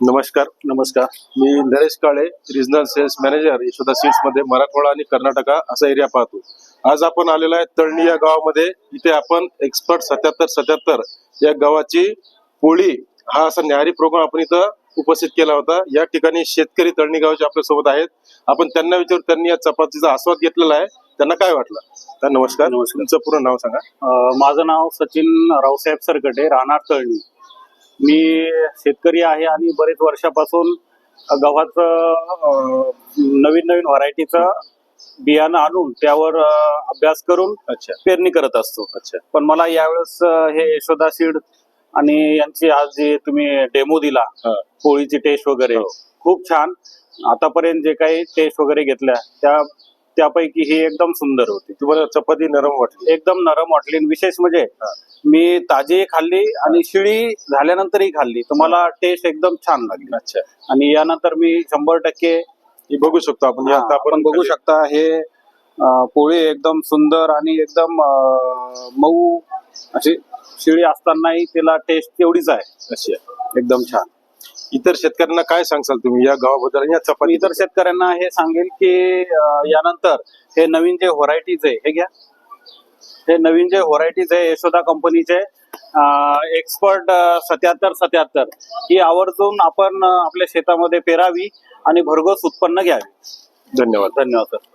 नमस्कार. नमस्कार. मी Naresh Kale regional sales manager Yashoda सीड्समध्ये Marathwada आणि कर्नाटका असा एरिया पाहतो. आज आपण आलेलो आहे तळणी या गावामध्ये. इथे आपण एक्सपर्ट सत्याहत्तर सत्याहत्तर या गावाची पोळी हा असा न्याहारी प्रोग्राम आपण इथं उपस्थित केला होता. या ठिकाणी शेतकरी तळणी गावाचे आपल्यासोबत आहेत. आपण त्यांना विचारू त्यांनी या चपातीचा आस्वाद घेतलेला आहे. त्यांना काय वाटलं? तर नमस्कार. नमस्कार. तुमचं पूर्ण नाव सांगा. माझं नाव सचिन रावसाहेब सरकटे राहणार तळणी. मी शेतकरी आहे आणि बरेच वर्षापासून गव्हाचं नवीन नवीन व्हरायटीचं बियाणं आणून त्यावर अभ्यास करून अच्छा पेरणी करत असतो अच्छा पण मला यावेळेस हे यशोदा सीड आणि यांची आज जे तुम्ही डेमो दिला. पोळीची टेस्ट वगैरे हो. खूप छान आतापर्यंत जे काही टेस्ट वगैरे घेतल्या त्या त्यापैकी ही एकदम सुंदर होती. तुम्हाला चपाती नरम वाटली. एकदम नरम वाटली. आणि विशेष म्हणजे. मी ताजी खाल्ली आणि शिळी झाल्यानंतरही खाल्ली. तर मला टेस्ट एकदम छान लागली. अच्छा. आणि यानंतर मी शंभर टक्के हे बघू शकतो आपण. हे आता आपण बघू शकता. हे अं, पोळी एकदम सुंदर आणि एकदम अं, मऊ अशी शिळी असतानाही तिला टेस्ट तेवढीच आहे. अच्छा एकदम छान. इतर शेतकऱ्यांना काय सांगसाल तुम्ही या गावाबद्दल या चपाती इतर शेतकऱ्यांना हे सांगेल की यानंतर हे नवीन जे व्हरायटीज आहे हे घ्या. हे नवीन जे व्हरायटीज आहे यशोदा कंपनीचे एक्सपर्ट सत्याहत्तर सत्याहत्तर ही आवर्जून आपण आपल्या शेतामध्ये पेरावी आणि भरघोस उत्पन्न घ्यावे. धन्यवाद. धन्यवाद सर.